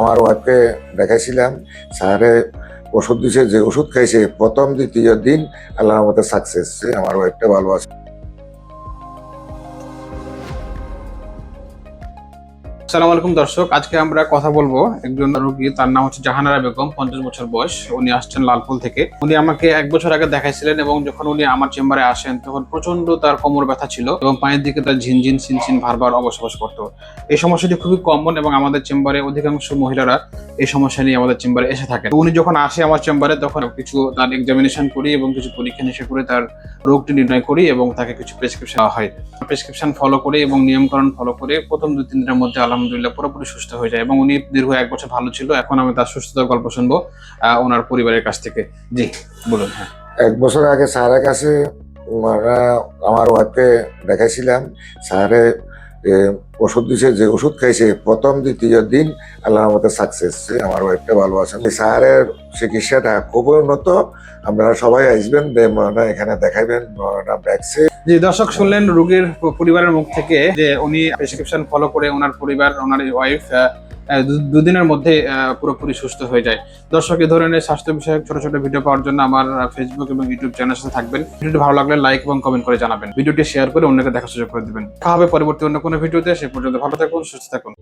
আমার ওয়াইফকে দেখাইছিলাম। স্যারে ওষুধ দিছে, যে ওষুধ খাইছে, প্রথম, দ্বিতীয় দিন আল্লাহ আমাদের সাকসেস আমার ওয়াইফটা ভালো আছে। সালাম আলাইকুম দর্শক, আজকে আমরা কথা বলব একজন রোগী, তার নাম হচ্ছে জাহানারা বেগম, পঞ্চাশ বছর বয়স, উনি আসছেন লালপুল থেকে। উনি আমাকে এক বছর আগে দেখাইছিলেন এবং যখন উনি আমার চেম্বারে আসেন, তখন প্রচণ্ড তার কোমর ব্যথা ছিল এবং পায়ের দিকে তার ঝিনঝিন সিনসিন ভারবার অবসবাস করতো। এই সমস্যাটি খুবই কমন এবং আমাদের চেম্বারে অধিকাংশ মহিলারা এই সমস্যা নিয়ে আমাদের চেম্বারে এসে থাকেন। তো উনি যখন আসে আমার চেম্বারে তখন কিছু তার এক্সামিনেশন করি এবং কিছু পরীক্ষা নিরীক্ষা করে তার রোগটি নির্ণয় করি এবং তাকে কিছু প্রেসক্রিপশন দেওয়া হয়। প্রেসক্রিপশন ফলো করে এবং নিয়মকানুন ফলো করে প্রথম দুই তিন দিনের মধ্যে আলহামদুলিল্লাহ পুরোপুরি সুস্থ হয়ে যায় এবং উনি দীর্ঘ এক বছর ভালো ছিল এখন আমি তার সুস্থতার গল্প শুনব ওনার পরিবারের কাছ থেকে। জি বলুন হ্যাঁ। এক বছর আগে স্যারের কাছে আমরা ওয়াইফকে দেখাইছিলাম। স্যারে এ, ওষুধ দিছে, যে ওষুধ খাইছে, প্রথম, দ্বিতীয় দিন আল্লাহর মতো সাকসেস আমার ওয়াইফটা ভালো আছে। স্যারের চিকিৎসাটা খুবই উন্নত, আপনারা সবাই আসবেন এখানে দেখাইবেন ব্যাগসে জি, দর্শক শুনলেন রোগীর পরিবারের মুখ থেকে, যে উনি প্রেসক্রিপশন ফলো করে ওনার পরিবার, ওনার ওয়াইফ দুদিনের মধ্যে পুরোপুরি সুস্থ হয়ে যায়। দর্শক এই ধরনের স্বাস্থ্য বিষয়ক ছোট ছোট ভিডিও পাওয়ার জন্য আমার ফেসবুক এবং ইউটিউব চ্যানেল সাথে থাকবেন। ভিডিওটি ভালো লাগলে লাইক এবং কমেন্ট করে জানাবেন। ভিডিওটি শেয়ার করে অন্যকে দেখার সুযোগ করে দেবেন। দেখা হবে পরবর্তী অন্য কোনো ভিডিওতে সে পর্যন্ত ভালো থাকুন, সুস্থ থাকুন।